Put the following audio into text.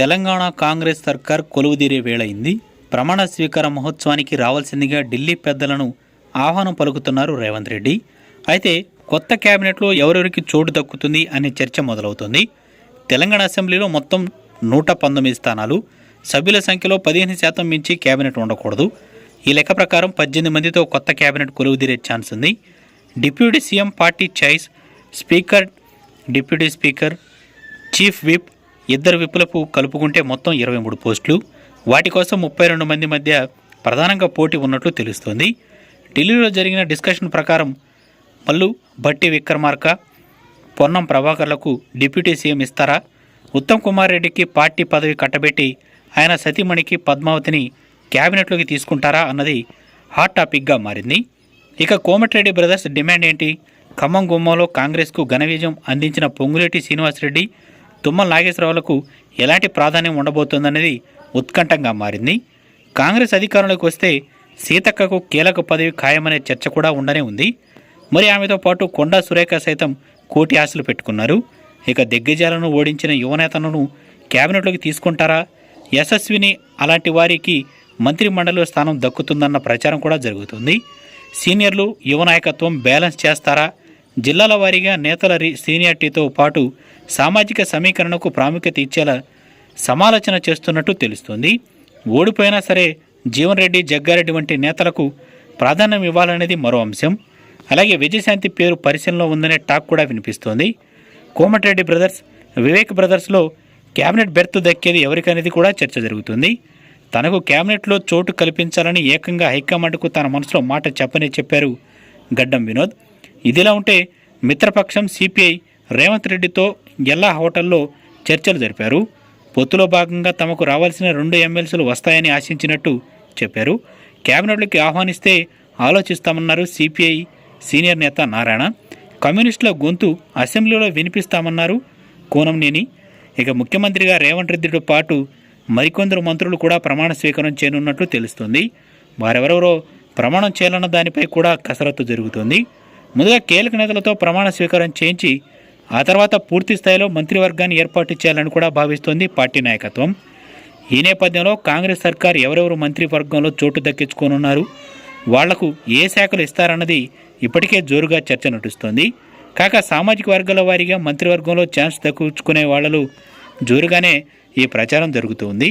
తెలంగాణ కాంగ్రెస్ సర్కార్ కొలువుదీరే వేళయింది ప్రమాణ స్వీకార మహోత్సవానికి రావాల్సిందిగా ఢిల్లీ పెద్దలను ఆహ్వానం పలుకుతున్నారు రేవంత్ రెడ్డి. అయితే కొత్త కేబినెట్లో ఎవరెవరికి చోటు దక్కుతుంది అనే చర్చ మొదలవుతుంది. తెలంగాణ అసెంబ్లీలో మొత్తం నూట పంతొమ్మిది స్థానాలు. సభ్యుల సంఖ్యలో పదిహేను శాతం మించి కేబినెట్ ఉండకూడదు. ఈ లెక్క ప్రకారం పద్దెనిమిది మందితో కొత్త కేబినెట్ కొలువుదీరే ఛాన్స్ ఉంది. Deputy CM party చైస్ speaker deputy speaker chief whip ఇద్దరు విప్పులకు కలుపుకుంటే మొత్తం ఇరవై మూడు పోస్టులు. వాటి కోసం ముప్పై రెండు మంది మధ్య ప్రధానంగా పోటీ ఉన్నట్లు తెలుస్తోంది. ఢిల్లీలో జరిగిన డిస్కషన్ ప్రకారం మల్లు భట్టి విక్రమార్క పొన్నం ప్రభాకర్లకు డిప్యూటీ సీఎం ఇస్తారా? ఉత్తమ్ కుమార్ రెడ్డికి పార్టీ పదవి కట్టబెట్టి ఆయన సతీమణికి పద్మావతిని క్యాబినెట్లోకి తీసుకుంటారా అన్నది హాట్ టాపిక్గా మారింది. ఇక కోమటిరెడ్డి బ్రదర్స్ డిమాండ్ ఏంటి? ఖమ్మం గుమ్మంలో కాంగ్రెస్కు ఘన విజయం అందించిన పొంగులేటి శ్రీనివాసరెడ్డి తుమ్మల నాగేశ్వరరావులకు ఎలాంటి ప్రాధాన్యం ఉండబోతుందనేది ఉత్కంఠంగా మారింది. కాంగ్రెస్ అధికారంలోకి వస్తే సీతక్కకు కీలక పదవి ఖాయమనే చర్చ కూడా ఉండనే ఉంది. మరి ఆమెతో పాటు కొండా సురేఖ సైతం కోటి ఆశలు పెట్టుకున్నారు. ఇక దిగ్గజాలను ఓడించిన యువనేతలను కేబినెట్లోకి తీసుకుంటారా? యశస్విని అలాంటి వారికి మంత్రిమండలి స్థానం దక్కుతుందన్న ప్రచారం కూడా జరుగుతుంది. సీనియర్లు యువ నాయకత్వం బ్యాలెన్స్ చేస్తారా? జిల్లాల వారీగా నేతల సీనియారిటీతో పాటు సామాజిక సమీకరణకు ప్రాముఖ్యత ఇచ్చేలా సమాలోచన చేస్తున్నట్టు తెలుస్తోంది. ఓడిపోయినా సరే జీవన్ రెడ్డి జగ్గారెడ్డి వంటి నేతలకు ప్రాధాన్యం ఇవ్వాలనేది మరో అంశం. అలాగే విజయశాంతి పేరు పరిశీలనలో ఉందనే టాక్ కూడా వినిపిస్తోంది. కోమటిరెడ్డి బ్రదర్స్ వివేక్ బ్రదర్స్లో కేబినెట్ బెర్త్ దక్కేది ఎవరికనేది కూడా చర్చ జరుగుతుంది. తనకు కేబినెట్లో చోటు కల్పించాలని ఏకంగా హైకమాండ్కు తన మనసులో మాట చెప్పని చెప్పారు గడ్డం వినోద్. ఇదిలా ఉంటే మిత్రపక్షం సిపిఐ రేవంత్ రెడ్డితో ఎల్లా హోటల్లో చర్చలు జరిపారు. పొత్తులో భాగంగా తమకు రావాల్సిన రెండు ఎమ్మెల్సీలు వస్తాయని ఆశించినట్టు చెప్పారు. కేబినెట్లోకి ఆహ్వానిస్తే ఆలోచిస్తామన్నారు సిపిఐ సీనియర్ నేత నారాయణ. కమ్యూనిస్టుల గొంతు అసెంబ్లీలో వినిపిస్తామన్నారు కోనంనేని. ఇక ముఖ్యమంత్రిగా రేవంత్ రెడ్డితో పాటు మరికొందరు మంత్రులు కూడా ప్రమాణ స్వీకారం చేయనున్నట్లు తెలుస్తుంది. వారెవరెవరో ప్రమాణం చేయాలన్న దానిపై కూడా కసరత్తు జరుగుతుంది. ముందుగా కీలక నేతలతో ప్రమాణ స్వీకారం చేయించి ఆ తర్వాత పూర్తి స్థాయిలో మంత్రివర్గాన్ని ఏర్పాటు చేయాలని కూడా భావిస్తోంది పార్టీ నాయకత్వం. ఈ నేపథ్యంలో కాంగ్రెస్ సర్కార్ ఎవరెవరు మంత్రివర్గంలో చోటు దక్కించుకోనున్నారు వాళ్ళకు ఏ శాఖలు ఇస్తారన్నది ఇప్పటికే జోరుగా చర్చ నడుస్తోంది. కాక సామాజిక వర్గాల వారీగా మంత్రివర్గంలో ఛాన్స్ దక్కించుకునే వాళ్ళలో జోరుగానే ఈ ప్రచారం జరుగుతుంది.